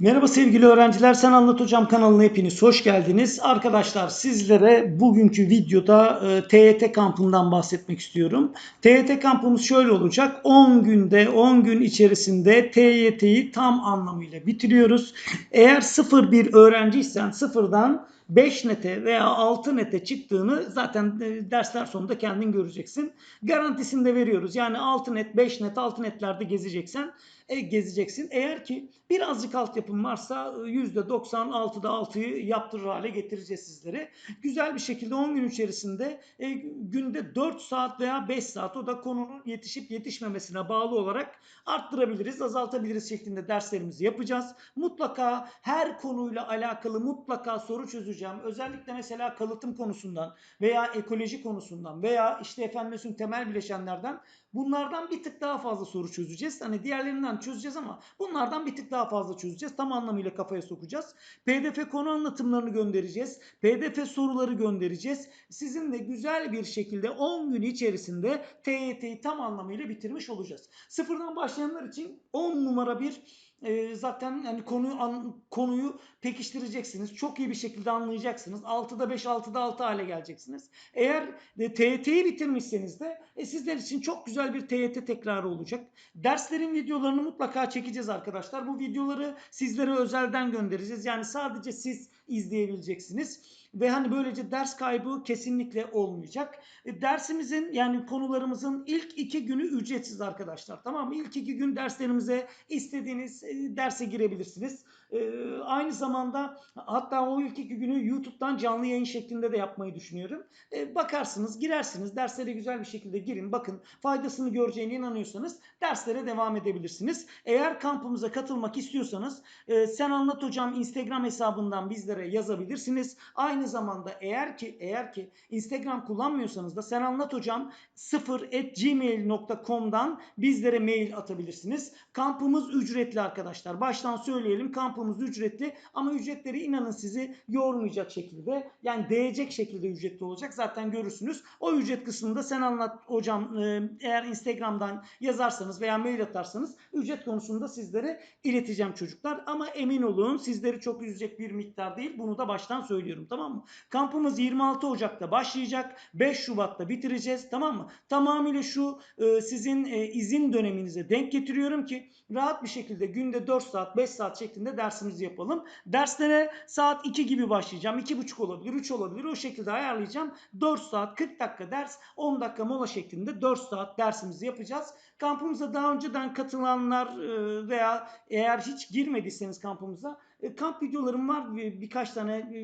Merhaba sevgili öğrenciler, Sen Anlat Hocam kanalına hepiniz hoş geldiniz. Arkadaşlar sizlere bugünkü videoda e, TYT kampından bahsetmek istiyorum. TYT kampımız şöyle olacak. 10 günde, 10 gün içerisinde TYT'yi tam anlamıyla bitiriyoruz. Eğer 0-1 öğrenciysen sıfırdan 5 nete veya 6 nete çıktığını zaten e, dersler sonunda kendin göreceksin. Garantisini de veriyoruz. Yani 6 net, 5 net, 6 netlerde gezeceksen e, gezeceksin. Eğer ki birazcık altyapın varsa e, %96'da 6'yı yaptırır hale getireceğiz sizlere. Güzel bir şekilde 10 gün içerisinde e, günde 4 saat veya 5 saat o da konunun yetişip yetişmemesine bağlı olarak arttırabiliriz, azaltabiliriz şeklinde derslerimizi yapacağız. Mutlaka her konuyla alakalı mutlaka soru çözeceğim. Özellikle mesela kalıtım konusundan veya ekoloji konusundan veya işte efendim temel bileşenlerden bunlardan bir tık daha fazla soru çözeceğiz. Hani diğerlerinden çözeceğiz ama bunlardan bir tık daha fazla çözeceğiz. Tam anlamıyla kafaya sokacağız. PDF konu anlatımlarını göndereceğiz. PDF soruları göndereceğiz. Sizinle güzel bir şekilde 10 gün içerisinde TYT'yi tam anlamıyla bitirmiş olacağız. Sıfırdan başlayanlar için 10 numara bir e, zaten hani konuyu an, konuyu pekiştireceksiniz. Çok iyi bir şekilde anlayacaksınız. 6'da 5, 6'da 6 hale geleceksiniz. Eğer e, TYT'yi bitirmişseniz de e, sizler için çok güzel bir TYT tekrarı olacak. Derslerin videolarını mutlaka çekeceğiz arkadaşlar. Bu videoları sizlere özelden göndereceğiz. Yani sadece siz izleyebileceksiniz ve hani böylece ders kaybı kesinlikle olmayacak. E, dersimizin yani konularımızın ilk iki günü ücretsiz arkadaşlar. Tamam mı? İlk iki gün derslerimize istediğiniz e, derse girebilirsiniz. E, aynı zamanda hatta o ilk iki günü YouTube'dan canlı yayın şeklinde de yapmayı düşünüyorum. E, bakarsınız, girersiniz, derslere güzel bir şekilde girin. Bakın faydasını göreceğine inanıyorsanız derslere devam edebilirsiniz. Eğer kampımıza katılmak istiyorsanız e, Sen Anlat Hocam Instagram hesabından bizlere yazabilirsiniz. Aynı zamanda eğer ki eğer ki Instagram kullanmıyorsanız da Sen Anlat Hocam 0@gmail.com'dan bizlere mail atabilirsiniz. Kampımız ücretli arkadaşlar. Baştan söyleyelim kampımız ücretli ama ücretleri inanın sizi yormayacak şekilde yani değecek şekilde ücretli olacak. Zaten görürsünüz. O ücret kısmında Sen Anlat Hocam e, eğer Instagram'dan yazarsanız veya mail atarsanız ücret konusunda sizlere ileteceğim çocuklar. Ama emin olun sizleri çok üzecek bir miktar değil. Bunu da baştan söylüyorum tamam mı? Kampımız 26 Ocak'ta başlayacak. 5 Şubat'ta bitireceğiz tamam mı? Tamamıyla şu e, sizin e, izin döneminize denk getiriyorum ki rahat bir şekilde günde 4 saat 5 saat şeklinde dersimizi yapalım. Derslere saat 2 gibi başlayacağım. 2.30 olabilir 3 olabilir o şekilde ayarlayacağım. 4 saat 40 dakika ders 10 dakika mola şeklinde 4 saat dersimizi yapacağız. Kampımıza daha önceden katılanlar e, veya eğer hiç girmediyseniz kampımıza e, kamp videolarım var bir- birkaç tane e,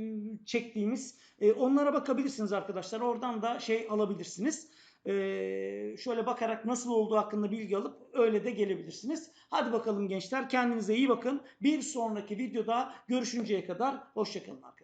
çektiğimiz. Onlara bakabilirsiniz arkadaşlar. Oradan da şey alabilirsiniz. E, Şöyle bakarak nasıl olduğu hakkında bilgi alıp öyle de gelebilirsiniz. Hadi bakalım gençler kendinize iyi bakın. Bir sonraki videoda görüşünceye kadar hoşçakalın arkadaşlar.